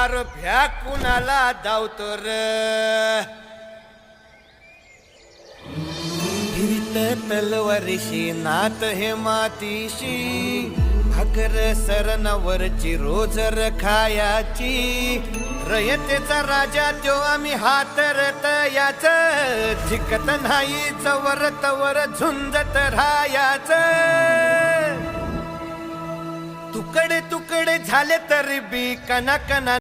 अर भ्या कुणाला धावतो र फिरत तलवारीशी नात हे मातीशी भाकर सरनावरची रोज खायाची रयतेचा राजा त्यो आम्ही हातरत याच झिकत नाही चवर तवर झुंजत राहायाच. तुकडे तुकडे झाले तरी बी कना कना